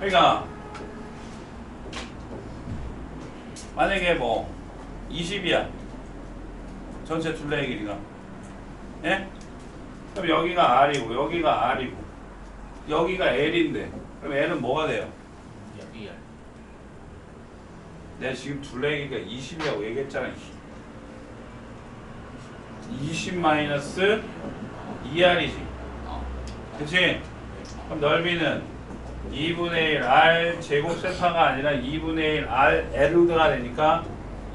그러니까 만약에 뭐 20이야 전체 둘레의 길이가 예? 그럼 여기가 R이고 여기가 R이고 여기가 L인데 그럼 L은 뭐가 돼요? 여기야. 내가 지금 둘레의 길이가 20이라고 얘기했잖아 20 마이너스 2R이지 어. 그치? 그럼 넓이는 2분의 1 R 제곱 세타가 아니라 2분의 1 R L가 되니까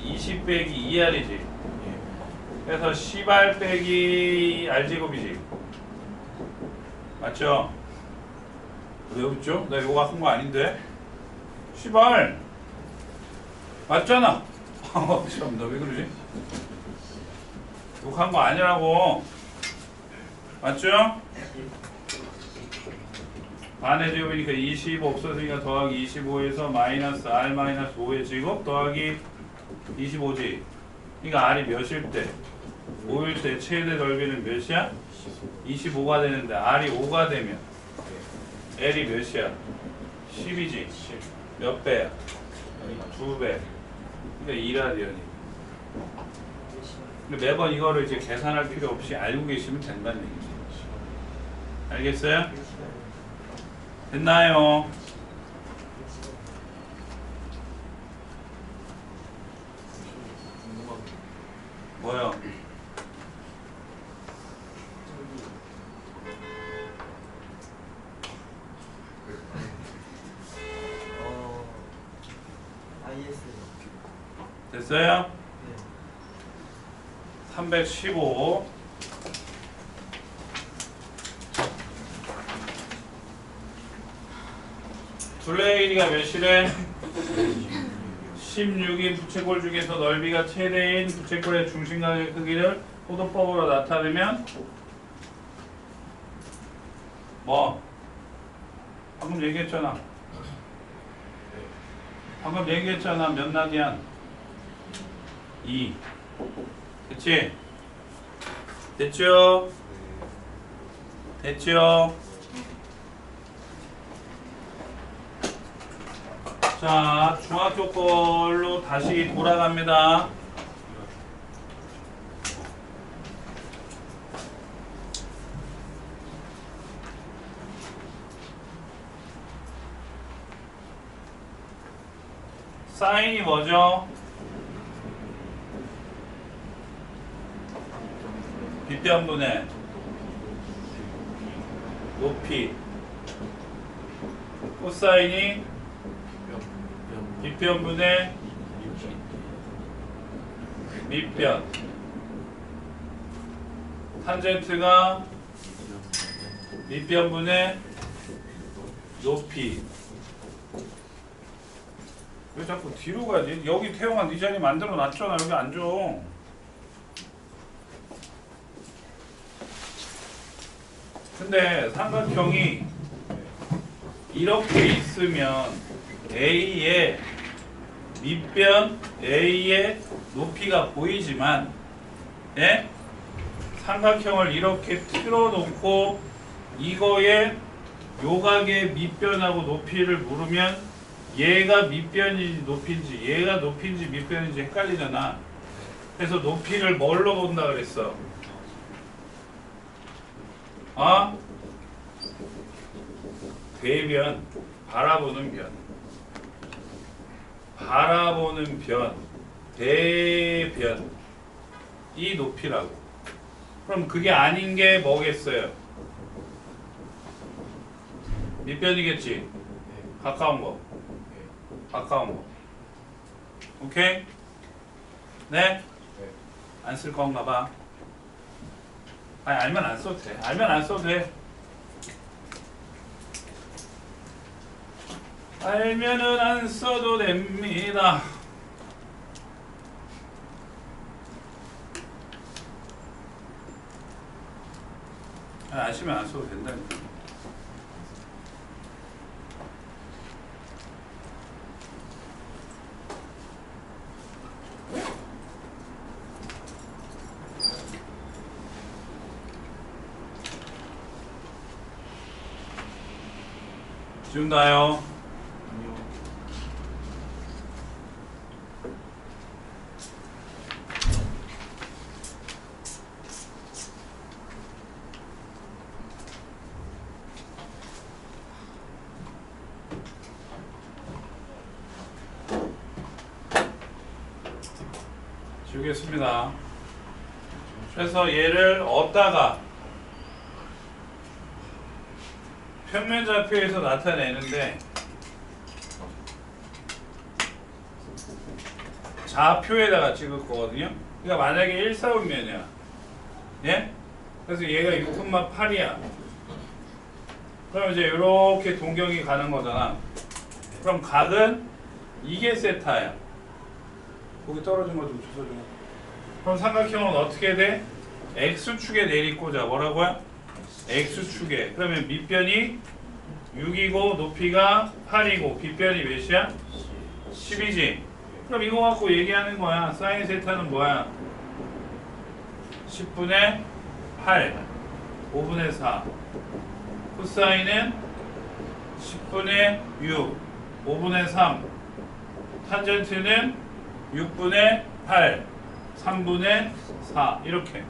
20 빼기 2R이지 예. 그래서 10R 빼기 R 제곱이지 맞죠? 왜 웃죠? 나 이거 한거 아닌데 10R 맞잖아 참 너 왜 그러지? 욕한 거 아니라고 맞죠? 반의 제곱이니까 25 없어지니까 더하기 25에서 마이너스 R 마이너스 5의 제곱 더하기 25지 그러니까 R이 몇일 때? 5일 때 최대 넓이는 몇이야? 25가 되는데 R이 5가 되면 L이 몇이야? 10이지 몇 배야? 2배 그러니까 2라디언이 근데 매번 이거를 이제 계산할 필요 없이 알고 계시면 된다는 얘기지 알겠어요? 됐나요? 뭐요? 어, IS. 됐어요? 네. 315 둘레의 길이가 몇이래? 16인 부채꼴 중에서 넓이가 최대인 부채꼴의 중심각의 크기를 호도법으로 나타내면 뭐? 방금 얘기했잖아 방금 얘기했잖아 몇 나디안? 2 그치? 됐죠? 됐죠? 자, 중학교 걸로 다시 돌아갑니다. 사인이 뭐죠? 빗변분의 높이 코사인이 빗변분의 밑변. 탄젠트가 밑변분의 높이. 왜 자꾸 뒤로 가지? 여기 태용아 네 자리 만들어 놨잖아. 여기 앉아. 근데 삼각형이 이렇게 있으면 A의 밑변 A의 높이가 보이지만 예? 삼각형을 이렇게 틀어놓고 이거의 요각의 밑변하고 높이를 물으면 얘가 밑변인지 높이인지 얘가 높이인지 밑변인지 헷갈리잖아 그래서 높이를 뭘로 본다 그랬어 어? 대변 바라보는 변 바라보는 변 대변 이 높이라고. 그럼 그게 아닌 게 뭐겠어요? 밑변이겠지? 가까운 거. 가까운 거. 오케이? 네? 안 쓸 건가 봐. 아니 알면 안 써도 돼. 알면 안 써도 돼 알면은 안 써도 됩니다. 아, 아시면 안 써도 된다니까. 지운다요. 지우겠습니다. 그래서 얘를 얻다가 평면 좌표에서 나타내는데 좌표에다가 찍을 거거든요. 그러니까 만약에 1사분면이야. 예? 그래서 얘가 6,8이야. 그럼 이제 이렇게 동경이 가는 거잖아. 그럼 각은 이게 세타야. 거기 떨어진 거 좀 주워줘. 그럼 삼각형은 어떻게 돼? x축에 내리꽂아. 뭐라고요? x축에. 그러면 밑변이 6이고 높이가 8이고 빗변이 몇이야? 10이지. 그럼 이거 갖고 얘기하는 거야. 사인 세타는 뭐야? 10분의 8, 5분의 4. 코사인은 10분의 6, 5분의 3. 탄젠트는 6분의 8, 3분의 4. 이렇게.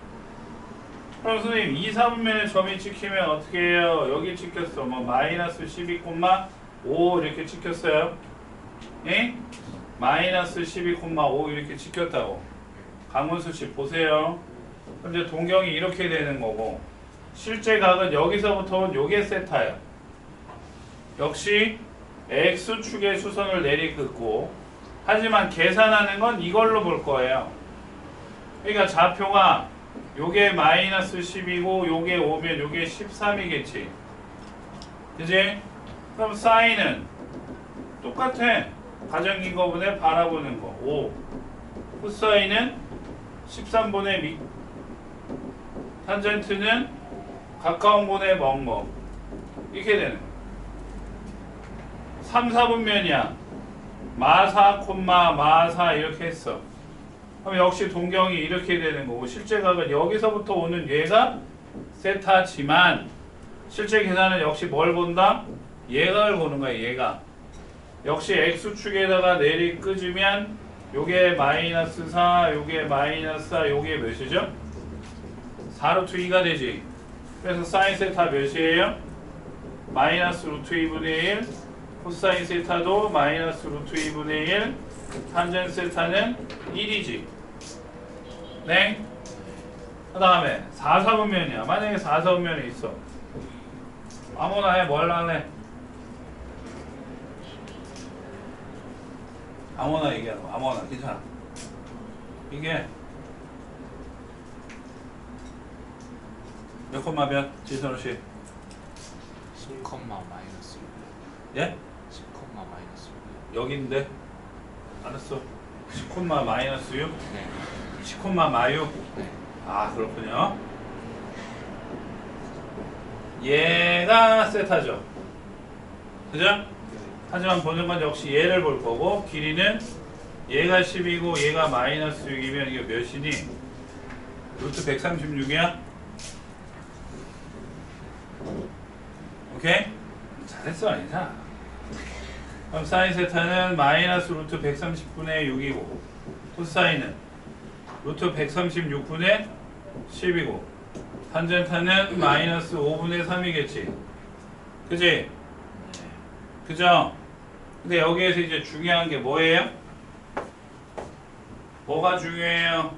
그럼 선생님 2, 4분면에 점이 찍히면 어떻게 해요? 여기 찍혔어. 뭐 마이너스 12,5 이렇게 찍혔어요. 예? 마이너스 12,5 이렇게 찍혔다고. 강문수 씨 보세요. 그럼 이제 동경이 이렇게 되는 거고 실제 각은 여기서부터 온 요게 세타예요. 역시 x축의 수선을 내리긋고 하지만 계산하는 건 이걸로 볼 거예요. 그러니까 좌표가 요게 마이너스 10이고 요게 5면 요게 13이겠지. 그지? 그럼 사인은 똑같아. 가정인 거분에 바라보는 거. 5. 코사인은 13분의 미. 탄젠트는 가까운 분의 먼 거. 이렇게 되는 거. 3, 4분면이야. 마사, 콤마, 마사 이렇게 했어. 그럼 역시 동경이 이렇게 되는 거고 실제 각은 여기서부터 오는 얘가 세타지만 실제 계산은 역시 뭘 본다? 얘각을 보는 거야 얘가 역시 x축에다가 내리 끄주면 요게 마이너스 4 요게 마이너스 4 요게 몇이죠? 4 루트 2가 되지 그래서 사인 세타 몇이에요? 마이너스 루트 2분의 1 코사인 세타도 마이너스 루트 2분의 1 탄젠 세타는 1이지 네? 그 다음에 4, 4분면이야 만약에 4, 4분면이 있어 아무나 해, 뭘 할래? 아무나 얘기하고 아무나 괜찮아 이게 몇 콤마 몇? 지선우 씨 10, 마이너스 6. 예? 10, 마이너스 6. 여기인데 알았어 10 콤마 마이너스 6? 네. 10콤마 마유? 네. 아 그렇군요 얘가 세타죠 그죠? 하지만 보는 건 역시 얘를 볼 거고 길이는 얘가 10이고 얘가 마이너스 6이면 이게 몇이니? 루트 136이야? 오케이? 잘했어 아니냐? 그럼 사인 세타는 마이너스 루트 130분의 6이고 코사인은 루트 136분의 10이고 탄젠타는 마이너스 5분의 3이겠지 그지? 그죠? 근데 여기에서 이제 중요한 게 뭐예요? 뭐가 중요해요?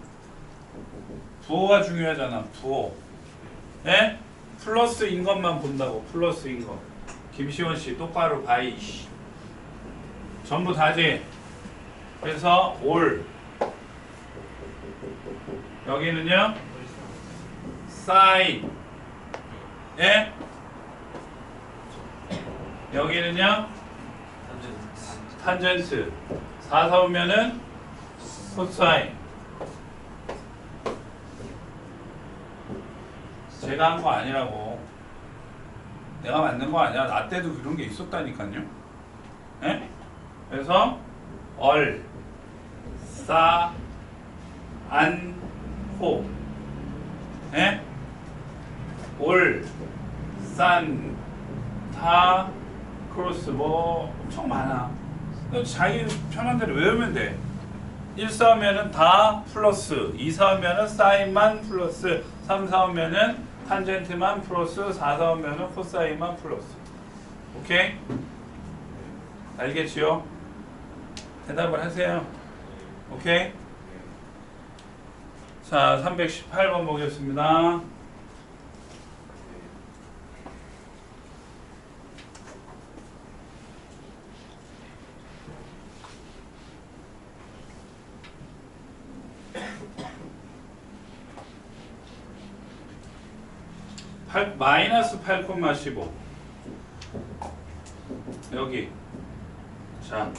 부호가 중요하잖아 부호 예? 플러스인 것만 본다고 플러스인 거 김시원 씨 똑바로 씨. 전부 다지 그래서 올 여기는요? 사인 예? 여기는요? 탄젠트 4, 4 오면은 코사인. 제가 한 거 아니라고. 내가 만든 거 아니야. 나 때도 그런 게 있었다니까요. 예? 그래서 얼, 싸, 안, 호 예? 올, 산, 타, 크로스 뭐 엄청 많아 너 자기 편한 대로 외우면 돼1 싸우면은 다 플러스 2 싸우면은 사인만 플러스 3 싸우면은 탄젠트만 플러스 4 싸우면은 코사인만 플러스 오케이? 알겠지요? 대답을 하세요 오케이? 자, 318번 보겠습니다. 팔 마이너스 8,15 여기. 자